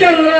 Get it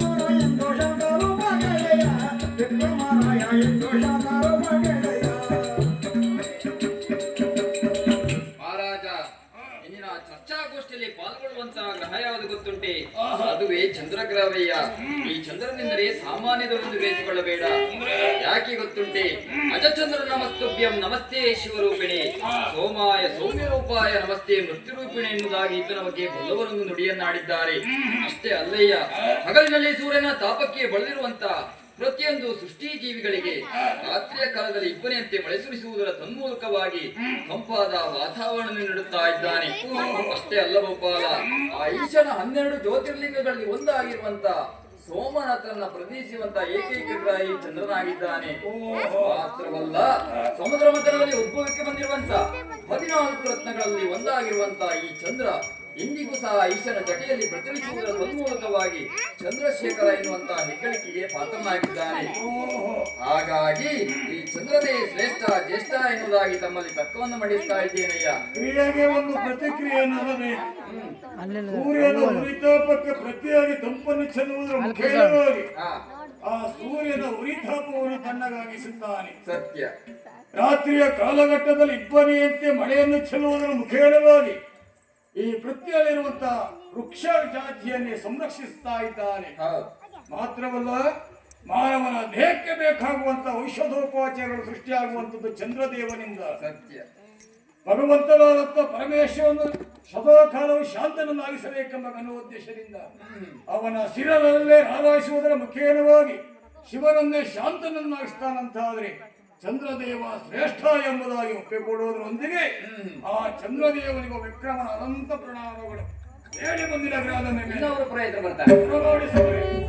ಸಾಮಾನ್ಯದೊಂದು ಗ್ರಹಿಸಿಕೊಳ್ಳಬೇಡ ಯಾಕೆ ಗೊತ್ತುಂಟೆ? ಅಜಚಂದ್ರ ನಮಸ್ತುಭ್ಯಂ ನಮಸ್ತೆ ಶಿವರೂಪಿಣಿ. ಸೋಮಾಯ ಸೌಮ್ಯ ರೂಪಾಯ ನಮಸ್ತೆ ಮೃತ್ಯುರೂಪಿಣಿ ಎನ್ನುವುದಾಗಿ ಈತನ ಬಗ್ಗೆ ಬಲ್ಲವರೊಂದು ನುಡಿಯನ್ನಾಡಿದ್ದಾರೆ. ಅಷ್ಟೇ ಅಲ್ಲಯ್ಯ, ಹಗಲಿನಲ್ಲಿ ಸೂರ್ಯನ ತಾಪಕ್ಕೆ ಬಳಲಿರುವಂತ ಪ್ರತಿಯೊಂದು ಸೃಷ್ಟಿ ಜೀವಿಗಳಿಗೆ ರಾತ್ರಿಯ ಕಾಲದಲ್ಲಿ ಇಬ್ಬನೆಯಂತೆ ಮಳೆ ಸುರಿಸುವುದರ ತನ್ಮೂಲಕವಾಗಿ ಕಂಪಾದ ವಾತಾವರಣ ನೀಡುತ್ತಾ ಇದ್ದಾನೆ. ಅಷ್ಟೇ ಅಲ್ಲ ಗೋಪಾಲ, ಆ ಈಶನ ಹನ್ನೆರಡು ಜ್ಯೋತಿರ್ಲಿಂಗಗಳಲ್ಲಿ ಒಂದಾಗಿರುವಂತ ಸೋಮನಾಥನ ಪ್ರತಿನಿಧಿಸುವಂತ ಏಕೈಕ ಗ್ರಹ ಚಂದ್ರನಾಗಿದ್ದಾನೆ ಮಾತ್ರವಲ್ಲ ಸಮುದ್ರ ಮಧ್ಯದಲ್ಲಿ ಉದ್ಭವಕ್ಕೆ ಬಂದಿರುವಂತ ಹದಿನಾಲ್ಕು ರತ್ನಗಳಲ್ಲಿ ಒಂದಾಗಿರುವಂತ ಈ ಚಂದ್ರ ಇಂದಿಗೂ ಸಹ ಈಶನ ಜಟೆಯಲ್ಲಿ ಪ್ರಚಲಿಸುವುದರ ತನ್ಮೂಲಕವಾಗಿ ಚಂದ್ರಶೇಖರ ಎನ್ನುವಂತಹ ಹೆಗ್ಗಳಿಕೆಗೆ ಪಾತ್ರನಾಗಿದ್ದಾನೆ. ಹಾಗಾಗಿ ಈ ಚಂದ್ರನೇ ಶ್ರೇಷ್ಠ ಜ್ಯೇಷ್ಠ ಎನ್ನುವುದಾಗಿ ತಮ್ಮಲ್ಲಿ ತರ್ಕವನ್ನು ಮಂಡಿಸ್ತಾ ಇದ್ದೇನಯ್ಯ? ಒಂದು ಪ್ರತಿಕ್ರಿಯೆ ಸೂರ್ಯನ ಉರಿತಾಪಕ್ಕೆ ಪ್ರತಿಯಾಗಿ ತಂಪನ್ನು ಚೆಲ್ಲುವುದರ ಮುಖೇನವಾಗಿ ಆ ಸೂರ್ಯನ ಉರಿತಾಪವನ್ನು ತಣ್ಣಗಾಗಿಸುತ್ತಾನೆ. ಸತ್ಯ. ರಾತ್ರಿಯ ಕಾಲಘಟ್ಟದಲ್ಲಿ ಇಬ್ಬನಿಯಂತೆ ಮಳೆಯನ್ನು ಚೆಲ್ಲುವುದರ ಮುಖೇನವಾಗಿ ಈ ಪೃಥ್ವಿಯಲ್ಲಿರುವಂತಹ ವೃಕ್ಷ ಜಾತಿಯನ್ನೇ ಸಂರಕ್ಷಿಸ್ತಾ ಇದ್ದಾನೆ. ಮಾತ್ರವಲ್ಲ ಮಾನವನ ದೇಹಕ್ಕೆ ಬೇಕಾಗುವಂತಹ ಔಷಧೋಪಚಾರಗಳು ಸೃಷ್ಟಿಯಾಗುವಂಥದ್ದು ಚಂದ್ರದೇವನಿಂದ. ಸತ್ಯ. ಭಗವಂತನಾದಂತ ಪರಮೇಶ್ವರನು ಸದಾಕಾಲವು ಶಾಂತನನ್ನಾಗಿಸಬೇಕೆಂಬ ನನ್ನ ಉದ್ದೇಶದಿಂದ ಅವನ ಶಿರದಲ್ಲೇ ಆರಾಯಿಸುವುದರ ಮುಖೇನವಾಗಿ ಶಿವನನ್ನೇ ಶಾಂತನನ್ನಾಗಿಸ್ತಾನಂತಾದ್ರೆ ಚಂದ್ರದೇವ ಶ್ರೇಷ್ಠ ಎಂಬುದಾಗಿ ಒಪ್ಪಿಕೊಡುವುದರೊಂದಿಗೆ ಆ ಚಂದ್ರದೇವನಿಗೂ ವಿಕ್ರಮನ ಅನಂತ ಪ್ರಣಾಮಗಳು ಹೇಳಿ ಗ್ರಾಮದ ಮೇಲೆ. ಪ್ರಯತ್ನ ಬರ್ತಾರೆ.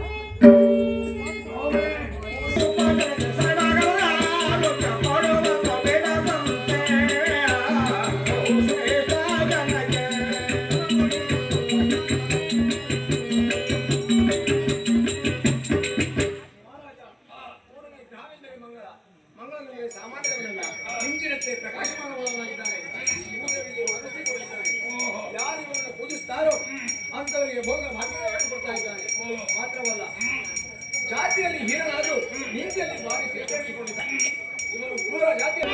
ಅಂತವರಿಗೆ ಭೋಗ ಭಾಗ್ಯಗಳನ್ನು ಕೊಡ್ತಾ ಇದ್ದಾನೆ ಮಾತ್ರವಲ್ಲ ಜಾತಿಯಲ್ಲಿ ಹೀರನಾದರೂ ನೀತಿಯಲ್ಲಿ ಭಾರಿ ಸೇರ್ಪಡಿಸಿಕೊಂಡಿದ್ದಾನೆ ಇವರು ಪೂರ್ವ ಜಾತಿಯ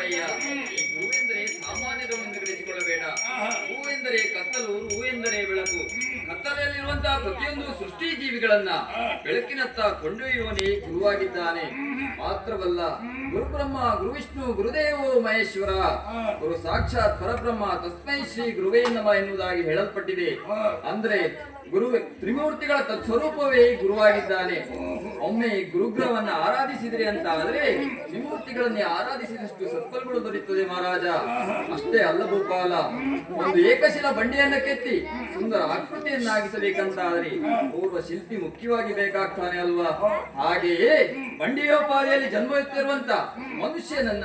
ಈ ಹೂವೆಂದರೆ ಸಾಮಾನ್ಯದ ಒಂದು ಕರೆಸಿಕೊಳ್ಳಬೇಡ ಹೂವೆಂದರೆ ಕತ್ತಲು ಹೂವೆಂದರೆ ಬೆಳಕು. ಕತ್ತಲೆಯಲ್ಲಿರುವಂತಹ ಪ್ರತಿಯೊಂದು ಸೃಷ್ಟಿ ಜೀವಿಗಳನ್ನ ಬೆಳಕಿನತ್ತ ಕೊಂಡೊಯ್ಯುವನೇ ಗುರುವಾಗಿದ್ದಾನೆ. ಮಾತ್ರವಲ್ಲ, ಗುರುಬ್ರಹ್ಮ, ಗುರುವಿಷ್ಣು, ಗುರುದೇವೋ ಮಹೇಶ್ವರ, ಗುರು ಸಾಕ್ಷಾತ್ ಪರಬ್ರಹ್ಮ, ತಸ್ಮೈ ಶ್ರೀ ಗುರುವೇ ನಮ ಎನ್ನುವುದಾಗಿ ಹೇಳಲ್ಪಟ್ಟಿದೆ. ಅಂದ್ರೆ, ಗುರು ತ್ರಿಮೂರ್ತಿಗಳ ತತ್ಸ್ವರೂಪವೇ ಗುರುವಾಗಿದ್ದಾನೆ. ಒಮ್ಮೆ ಗುರುಗ್ರಹವನ್ನ ಆರಾಧಿಸಿದ್ರೆ ಅಂತ ಆದ್ರೆ ತ್ರಿಮೂರ್ತಿಗಳನ್ನೇ ಆರಾಧಿಸಿದಷ್ಟು ಸತ್ಫಲಗಳು ದೊರೆಯುತ್ತದೆ ಮಹಾರಾಜ. ಅಷ್ಟೇ ಅಲ್ಲ ಭೂಪಾಲ ಒಂದು ಏಕಶಿಲ ಬಂಡಿಯನ್ನ ಕೆತ್ತಿ, ಸುಂದರ ಆಕೃತಿಯನ್ನಾಗಿಸಬೇಕಂತ ಆದ್ರೆ ಪೂರ್ವ ಶಿಲ್ಪಿ ಮುಖ್ಯವಾಗಿ ಬೇಕಾಗ್ತಾನೆ ಅಲ್ವಾ? ಹಾಗೆಯೇ ಬಂಡಿಯೋಪಾದಿಯಲ್ಲಿ ಜನ್ಮವೆತ್ತಿರುವಂತ ಮನುಷ್ಯನನ್ನ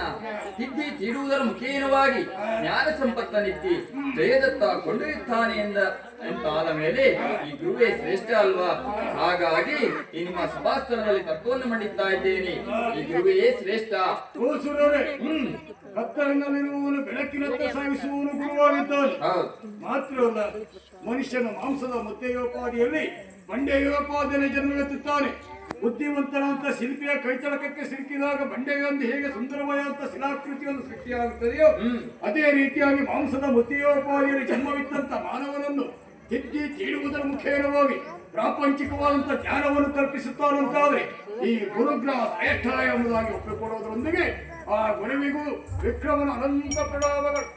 ತಿದ್ದಿ ತೀರುವುದರ ಮುಖೇನವಾಗಿ ಜ್ಞಾನ ಸಂಪತ್ತನಿತ್ತಿ ಜಯದತ್ತ ಕೊಂಡೊಯ್ಯುತ್ತಾನೆ ಎಂದ ಎಂತಾದ ಮೇಲೆ ಈ ಗುರುವೇ ಶ್ರೇಷ್ಠ ಅಲ್ವಾ? ಹಾಗಾಗಿ ಈ ನಿಮ್ಮ ಸಭಾಸ್ಥಳದಲ್ಲಿ ತತ್ವವನ್ನು ಮಂಡಿಸ್ತಾ ಇದ್ದೇನೆ. ಈ ಗುರುವೇ ಶ್ರೇಷ್ಠ. ಕತ್ತಲಿನಲ್ಲಿರುವವನು ಬೆಳಕಿನತ್ತ ಸಾಗಿಸುವವನು ಗುರುವಾಗಿದ್ದಾನೆ. ಮಾತ್ರವಲ್ಲ ಮನುಷ್ಯನ ಮಾಂಸದ ಮುದ್ದೆಯೋಪಾದಿಯಲ್ಲಿ ಬಂಡೆಯೋಪಾದಿಯಲ್ಲಿ ಜನ್ಮವೆತ್ತುತ್ತಾನೆ. ಬುದ್ಧಿವಂತನಂತ ಶಿಲ್ಪಿಯ ಕೈಚಳಕಕ್ಕೆ ಸಿಲುಕಿದಾಗ ಬಂಡೆಯೊಂದು ಹೇಗೆ ಸುಂದರವಾದಂತ ಶಿಲಾಕೃತಿಯನ್ನು ಸೃಷ್ಟಿಯಾಗುತ್ತದೆಯೋ ಅದೇ ರೀತಿಯಾಗಿ ಮಾಂಸದ ಮುದ್ದೆಯೋಪಾದಿಯಲ್ಲಿ ಜನ್ಮವಿತ್ತಂತ ಮಾನವನನ್ನು ತಿದ್ದಿ ತೀಡುವುದರ ಮುಖೇನವಾಗಿ ಪ್ರಾಪಂಚಿಕವಾದಂತಹ ಜ್ಞಾನವನ್ನು ಕಲ್ಪಿಸುತ್ತಾನಂತಾದ್ರೆ ಈ ಗುರುಗ್ರಹ ಶ್ರೇಷ್ಠ ಎಂಬುದಾಗಿ ಒಪ್ಪಿಕೊಡುವುದರೊಂದಿಗೆ ಆ ಗುರುವಿಗೂ ವಿಕ್ರಮನ ಅನಂತ ಪ್ರಣಾಮಗಳು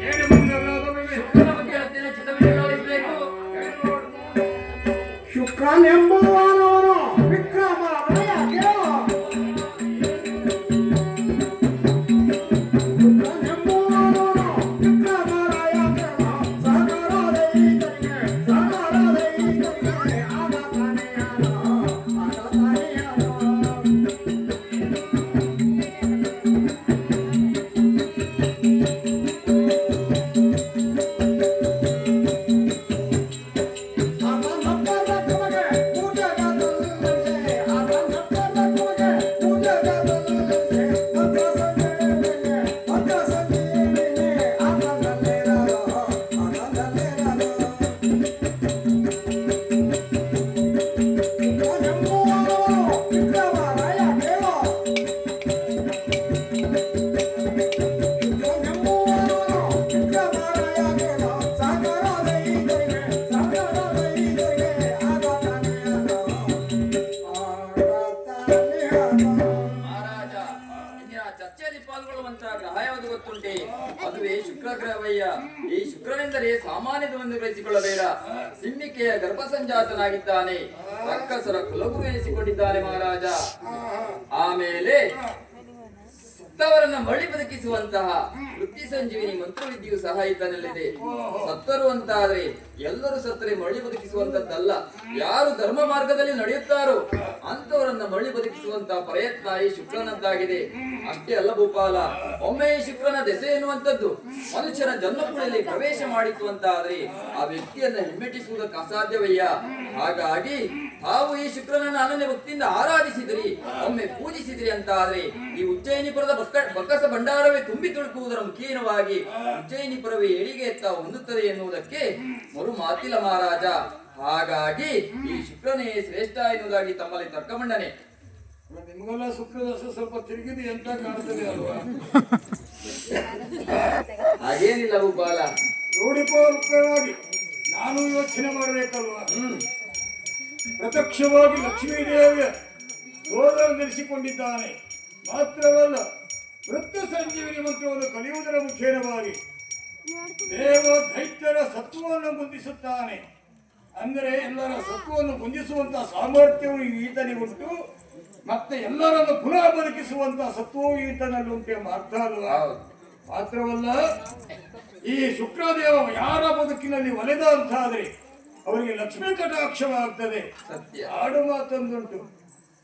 ಹೇಳಿ ಮಂದಿರವಾದ ಅದುವೇ ಶುಕ್ರ ಗ್ರಹವಯ್ಯ ಈ ಶುಕ್ರನೆಂದರೆ ಸಾಮಾನ್ಯದವೆಂದು ಗ್ರಹಿಸಿಕೊಳ್ಳಬೇಡ. ಸಿಂಹಿಕೆಯ ಗರ್ಭಸಂಜಾತನಾಗಿದ್ದಾನೆ. ರಕ್ಕಸರ ಕುಲಗು ಎನಿಸಿಕೊಂಡಿದ್ದಾನೆ ಮಹಾರಾಜ. ಆಮೇಲೆ ಸತ್ತವರನ್ನ ಮರಳಿ ಬದುಕಿಸುವಂತಹ ವೃತ್ತಿ ಸಂಜೀವಿನಿ ಮಂತ್ರವಿದ್ಯೆಯು ಸಹ ಈತನಲ್ಲಿದೆ ಸತ್ತರು ಅಂತಾದ್ರೆ ಎಲ್ಲರೂ ಸತ್ತರೆ ಮರಳಿ ಬದುಕಿಸುವಂತದ್ದಲ್ಲ ಯಾರು ಧರ್ಮ ಮಾರ್ಗದಲ್ಲಿ ನಡೆಯುತ್ತಾರೋ ಅಂತವರನ್ನ ಮರಳಿ ಬದುಕಿಸುವಂತಹ ಪ್ರಯತ್ನ ಈ ಶುಕ್ರನದ್ದಾಗಿದೆ. ಅಷ್ಟೇ ಅಲ್ಲ ಭೂಪಾಲ ಒಮ್ಮೆ ಈ ಶುಕ್ರನ ದೆಸೆ ಎನ್ನುವಂಥದ್ದು ಮನುಷ್ಯನ ಜನ್ಮಕುಳಿಯಲ್ಲಿ ಪ್ರವೇಶ ಮಾಡಿತು ಅಂತ ಆದ್ರೆ ಆ ವ್ಯಕ್ತಿಯನ್ನ ಹಿಮ್ಮೆಟ್ಟಿಸುವುದಕ್ಕೆ ಅಸಾಧ್ಯವಯ್ಯ? ಹಾಗಾಗಿ ತಾವು ಈ ಶುಕ್ರನನ್ನು ಅನನ್ಯ ಭಕ್ತಿಯಿಂದ ಆರಾಧಿಸಿದ್ರಿ ಒಮ್ಮೆ ಪೂಜಿಸಿದ್ರಿ ಅಂತ ಆದ್ರೆ ಈ ಉಜ್ಜಯನಿಪುರದ ಬಕ್ಕ ಬಕ್ಕಸ ಭಂಡಾರವೇ ತುಂಬಿ ತುಳುಕುವುದರ ಮುಖೇನವಾಗಿ ಉಜ್ಜಯನಿಪುರವೇ ಏಳಿಗೆ ಎತ್ತ ಹೊಂದುತ್ತದೆ ಎನ್ನುವುದಕ್ಕೆ ಮರು ಮಾತಿಲ ಮಹಾರಾಜ. ಹಾಗಾಗಿ ಈ ಶುಕ್ರನೇ ಶ್ರೇಷ್ಠ ಎನ್ನುವುದಾಗಿ ತಮ್ಮಲ್ಲಿ ತರ್ಕಮಂಡನೆ. ನಿಮಗೆಲ್ಲ ಶುಕ್ರದಶ ಸ್ವಲ್ಪ ತಿರುಗಿದೆ ಅಂತ ಕಾಣ್ತದೆ ಅಲ್ವಾ? ಹಾಗೇನಿಲ್ಲ ಬಾಲ ನೋಡಿಕೊಳ್ಳಿ ನಾನು ಯೋಚನೆ ಮಾಡಬೇಕಲ್ವಾ? ಪ್ರತ್ಯಕ್ಷವಾಗಿ ಲಕ್ಷ್ಮೀ ದೇವಿಯ ಸೋದರ ಧರಿಸಿಕೊಂಡಿದ್ದಾನೆ. ಮಾತ್ರವಲ್ಲ, ವೃತ್ತ ಸಂಜೀವಿನಿ ಮಂತ್ರವನ್ನು ಕಲಿಯುವುದರ ಮುಖೇನವಾಗಿ ದೇವ ದೈತ್ಯರ ಸತ್ವವನ್ನು ಗುಂದಿಸುತ್ತಾನೆ ಅಂದರೆ ಎಲ್ಲರ ಸತ್ವವನ್ನು ಗುಂದಿಸುವಂತಹ ಸಾಮರ್ಥ್ಯವು ಈತನಿಗುಂಟು ಮತ್ತೆ ಎಲ್ಲರನ್ನು ಪುನಃ ಬದುಕಿಸುವಂತಹ ಸತ್ವವು ಈತನಲ್ಲಿ ಉಂಟು ಎಂಬ ಅರ್ಥ ಅಲ್ವಾ? ಮಾತ್ರವಲ್ಲ, ಈ ಶುಕ್ರದೇವ ಯಾರ ಬದುಕಿನಲ್ಲಿ ಒಲೆದ ಅಂತಾದ್ರೆ ಅವರಿಗೆ ಲಕ್ಷ್ಮೀ ಕಟಾಕ್ಷವಾಗ್ತದೆ. ಆಡು ಮಾತಂದುಂಟು.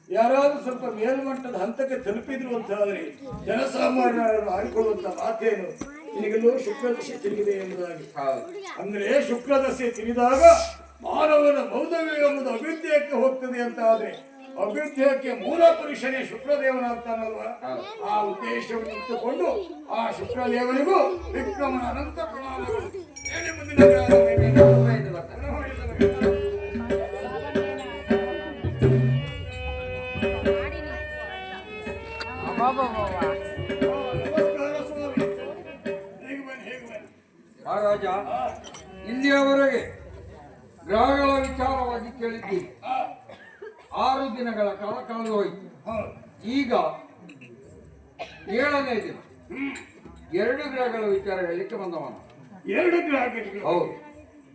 ಯಾರಾದ್ರೂ ಸ್ವಲ್ಪ ಮೇಲ್ಮಟ್ಟದ ಹಂತಕ್ಕೆ ತಲುಪಿದ್ರು ಆದರೆ ಜನಸಾಮಾನ್ಯರನ್ನು ಆಡಿಕೊಳ್ಳುವಂತ ಮಾತೇನು? ಈಗಲೂ ಶುಕ್ರದಶೆ ತಿಳಿದಿದೆ ಎಂಬುದಾಗಿ. ಅಂದ್ರೆ ಶುಕ್ರದಶೆ ತಿರಿದಾಗ ಮಾನವನ ಬೌದ್ಧವ್ಯ ಎಂಬುದು ಅಭಿವೃದ್ಧಿಯಕ್ಕೆ ಹೋಗ್ತದೆ ಅಂತ ಆದ್ರೆ ಅಭ್ಯುದಯಕ್ಕೆ ಮೂಲ ಪುರುಷನೇ ಶುಕ್ರದೇವನಾಗ್ತಾನಲ್ವ? ಆ ಉದ್ದೇಶವನ್ನು ಇಟ್ಟುಕೊಂಡು ಆ ಶುಕ್ರದೇವನಿಗೂ ವಿಕ್ರಮನ ಅನಂತ ಪ್ರಣಾಮಗಳು ಏಳನೇ ದಿನ. ಎರಡು ಗ್ರಹಗಳ ವಿಚಾರ ಹೇಳಲಿಕ್ಕೆ ಬಂದವನು. ಎರಡು ಗ್ರಾಹಕಗಳು ಹೌದು.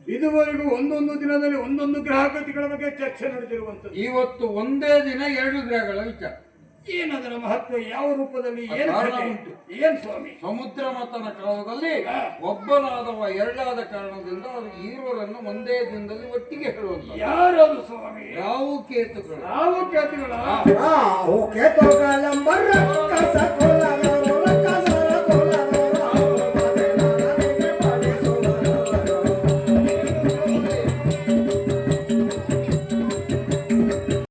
ಇದುವರೆಗೂ ಒಂದೊಂದು ದಿನದಲ್ಲಿ ಒಂದೊಂದು ಗ್ರಹಗತಿಗಳ ಬಗ್ಗೆ ಚರ್ಚೆ ನಡೆದಿರುವಂತ ಇವತ್ತು ಒಂದೇ ದಿನ ಎರಡು ಗ್ರಹಗಳ ವಿಚಾರ. ಏನದರ ಮಹತ್ವ ಯಾವ ರೂಪದಲ್ಲಿ ಏನು ಕಥೆ? ಉಂಟು. ಏನ್ ಸ್ವಾಮಿ? ಸಮುದ್ರ ಮತನ ಕಾಲದಲ್ಲಿ ಒಬ್ಬನಾದವ ಎರಡಾದ ಕಾರಣದಿಂದ ಅದು ಈರುವರನ್ನು ಒಂದೇ ದಿನದಲ್ಲಿ ಒಟ್ಟಿಗೆ ಹೇಳುವಂತ ಯಾರದು ಸ್ವಾಮಿ? ಯಾವ ಕೇತುಗಳು. ಯಾವ ಕೇತುಗಳು?